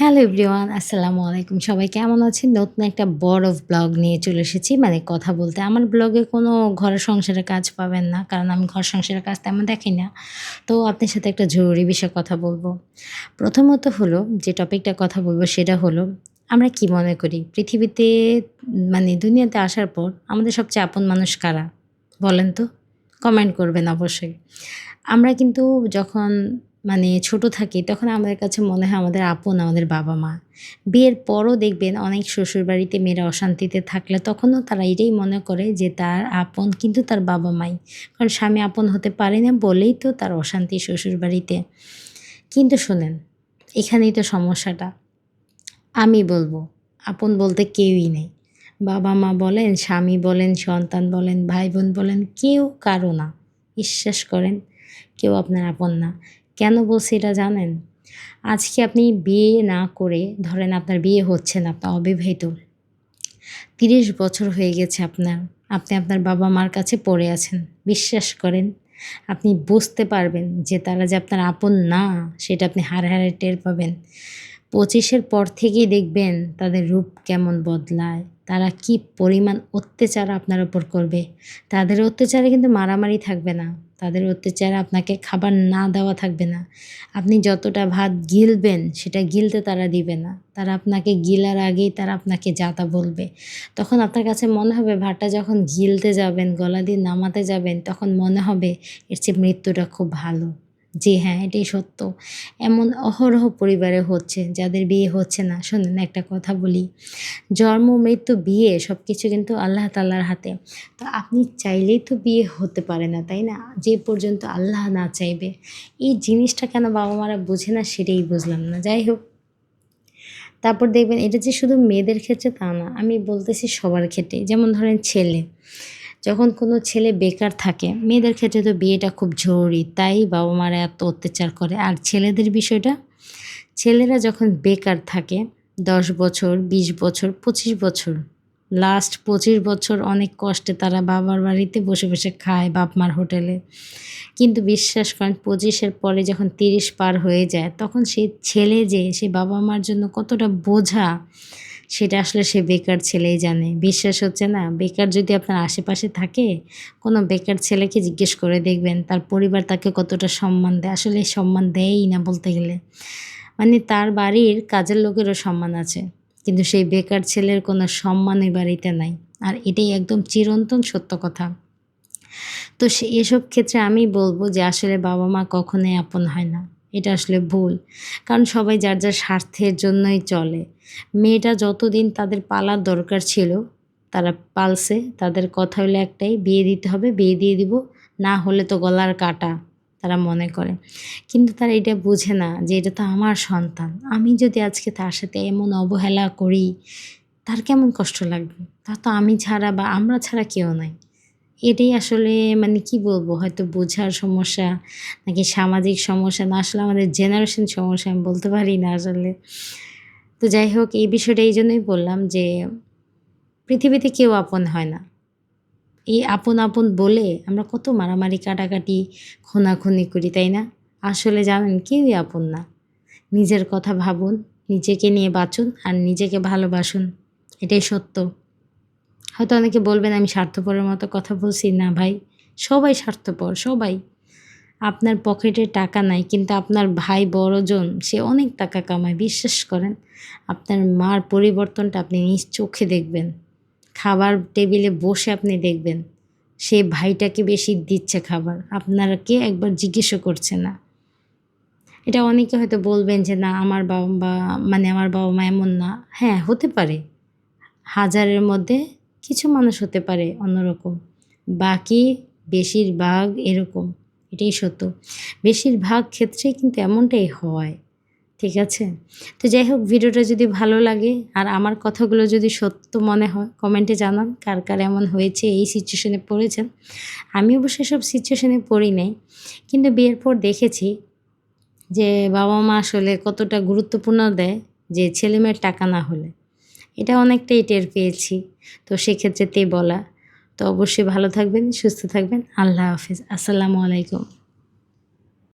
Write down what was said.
Hello everyone, আসসালামু আলাইকুম। সবাই কেমন আছেন? নতুন একটা বড় ব্লগ নিয়ে চলে এসেছি। মানে কথা বলতে, আমার ব্লগে কোনো ঘর সংসারের কাজ পাবেন না, কারণ আমি ঘর সংসারের কাজ তেমন দেখি না। তো আপনার সাথে একটা জরুরি বিষয়ে কথা বলব। প্রথমত হলো, যে টপিকটা কথা বলব সেটা হলো, আমরা কি মনে করি? পৃথিবীতে মানে দুনিয়াতে আসার পর আমাদের সবচেয়ে আপন মানুষ কারা? বলেন তো কমেন্ট করবেন অবশ্যই। আমরা কিন্তু যখন মানে ছোট থাকি, তখন আমাদের কাছে মনে হয় আমাদের আপন, আমাদের বাবা মা। বিয়ের পরও দেখবেন অনেক শ্বশুরবাড়িতে মেয়েরা অশান্তিতে থাকলে তখনও তারা এটাই মনে করে যে তার আপন কিন্তু তার বাবা মাই। কারণ স্বামী আপন হতে পারে না বলেই তো তার অশান্তি শ্বশুরবাড়িতে। কিন্তু শোনেন, এখানেই তো সমস্যাটা। আমি বলব, আপন বলতে কেউই নেই। বাবা মা বলেন, স্বামী বলেন, সন্তান বলেন, ভাই বোন বলেন, কেউ কারও না। বিশ্বাস করেন, কেউ আপনার আপন না। কেন বলছি এটা জানেন? আজকে আপনি বিয়ে না করে, ধরেন আপনার বিয়ে হচ্ছে না আপনার অবিবাহিত। তিরিশ বছর হয়ে গেছে আপনার, আপনি আপনার বাবা মার কাছে পড়ে আছেন, বিশ্বাস করেন? আপনি বুঝতে পারবেন যে তারা যে আপনার আপন না, সেটা আপনি হারে হারে টের পাবেন। পঁচিশের পর থেকেই দেখবেন তাদের রূপ কেমন বদলায়। তারা কি পরিমাণ অত্যাচার আপনার ওপর করবে? তাদের অত্যাচারে কিন্তু মারামারি থাকবে না। তাদের অত্যাচারে আপনাকে খাবার না দেওয়া থাকবে না। আপনি যতটা ভাত গিলবেন, সেটা গিলতে তারা দিবে না। তারা আপনাকে গিলার আগেই তারা আপনাকে যাতা বলবে। তখন আপনার কাছে মনে হবে, ভাতটা যখন গিলতে যাবেন, গলা দিয়ে নামাতে যাবেন, তখন মনে হবে, এর চেয়ে মৃত্যুটা খুব ভালো। জি হ্যাঁ এটাই সত্য। এমন অহরহ পরিবারে হচ্ছে, যাদের বিয়ে হচ্ছে না। শোনেন, একটা কথা বলি। জন্ম, মৃত্যু, বিয়ে সব কিছু কিন্তু আল্লাহ তাল্লার হাতে। তো আপনি চাইলেই তো বিয়ে হতে পারে না, তাই না? যে পর্যন্ত আল্লাহ না চাইবে। এই জিনিসটা কেন বাবা মারা বোঝে না সেটাই বুঝলাম না। যাই হোক। তারপর দেখবেন, এটা যে শুধু মেয়েদের ক্ষেত্রে তা না, আমি বলতেছি সবার ক্ষেত্রে যেমন ধরেন ছেলে। যখন কোনো ছেলে বেকার থাকে, মেয়েদের ক্ষেত্রে তো বিয়েটা খুব জরুরি, তাই বাবা মারা এত অত্যাচার করে। আর ছেলেদের বিষয়টা? ছেলেরা যখন বেকার থাকে, দশ বছর, বিশ বছর, পঁচিশ বছর লাস্ট পঁচিশ বছর অনেক কষ্টে তারা বাবার বাড়িতে বসে বসে খায় বাপ মার হোটেলে। কিন্তু বিশ্বাস করেন, পঁচিশের পরে যখন তিরিশ পার হয়ে যায়, তখন সেই ছেলে যে সে বাবা মার জন্য কতটা বোঝা সেটা আসলে সে বেকার ছেলেই জানে। বিশ্বাস হচ্ছে না, বেকার যদি আপনার আশেপাশে থাকে, কোনো বেকার ছেলেকে জিজ্ঞেস করে দেখবেন, তার পরিবার তাকে কতটা সম্মান দেয়। আসলে সম্মান দেয়ই না বলতে গেলে। মানে তার বাড়ির কাজের লোকেরও সম্মান আছে, কিন্তু সেই বেকার ছেলের কোনো সম্মান ওই বাড়িতে নাই। আর এটাই একদম চিরন্তন সত্য কথা। তো সে এসব ক্ষেত্রে আমি বলব যে আসলে বাবা মা কখনোই আপন হয় না। এটা আসলে ভুল। কারণ সবাই যার যার স্বার্থের জন্যই চলে। মেয়েটা যতদিন তাদের পালার দরকার ছিল, তারা পালছে, তাদের কথা হলো একটাই, বিয়ে দিতে হবে, বিয়ে দিয়ে দিব, না হলে তো গলার কাটা, তারা মনে করে। কিন্তু তারা এটা বুঝে না যে এটা তো আমার সন্তান। আমি যদি আজকে তার সাথে এমন অবহেলা করি, তার কেমন কষ্ট লাগবে? তা তো আমি ছাড়া বা আমরা ছাড়া কেউ নাই। এটাই আসলে মানে কি বলব? হয়তো বোঝার সমস্যা নাকি সামাজিক সমস্যা না, আসলে আমাদের জেনারেশন সমস্যা, আমি বলতে পারি না আসলে। তো যাই হোক, এই বিষয়টা এই জন্যই বললাম যে, পৃথিবীতে কেউ আপন হয় না। এই আপন আপন বলে আমরা কত মারামারি, কাটাকাটি, খুনাখুনি করি, তাই না? আসলে জানেন, কেউই আপন না। নিজের কথা ভাবুন, নিজেকে নিয়ে বাঁচুন আর নিজেকে ভালোবাসুন। এটাই সত্য। হয়তো অনেকে বলবেন, আমি স্বার্থপরের মতো কথা বলছি। না ভাই, সবাই স্বার্থপর, সবাই। আপনার পকেটে টাকা নাই, কিন্তু আপনার ভাই বড়জন, সে অনেক টাকা কামায়, বিশ্বাস করেন? আপনার মার পরিবর্তনটা আপনি নিজ চোখে দেখবেন। খাবার টেবিলে বসে আপনি দেখবেন, সে ভাইটাকে বেশি দিচ্ছে খাবার। আপনারাকে একবার জিজ্ঞেসও করছে না। এটা অনেকে হয়তো বলবেন যে, না, আমার বাবা মানে আমার বাবা মা এমন না। হ্যাঁ হতে পারে। হাজারের মধ্যে কিছু মানুষ হতে পারে অন্যরকম। বাকি বেশিরভাগ এরকম, এটাই সত্য। বেশিরভাগ ক্ষেত্রেই কিন্তু এমনটাই হয়, ঠিক আছে? তো যাই হোক, ভিডিওটা যদি ভালো লাগে আর আমার কথাগুলো যদি সত্য মনে হয়, কমেন্টে জানান কার কার এমন হয়েছে, এই সিচুয়েশনে পড়েছেন। আমি অবশ্যই সব সিচুয়েশনে পড়ি নাই, কিন্তু বিয়ের পর দেখেছি যে বাবা মা আসলে কতটা গুরুত্বপূর্ণ দেয় যে ছেলে মেয়ের টাকা না হলে। এটা অনেকটাই টের পেয়েছি। তো সেক্ষেত্রে তে বলা। তো অবশ্যই ভালো থাকবেন, সুস্থ থাকবেন। আল্লাহ হাফিজ। আসসালামু আলাইকুম।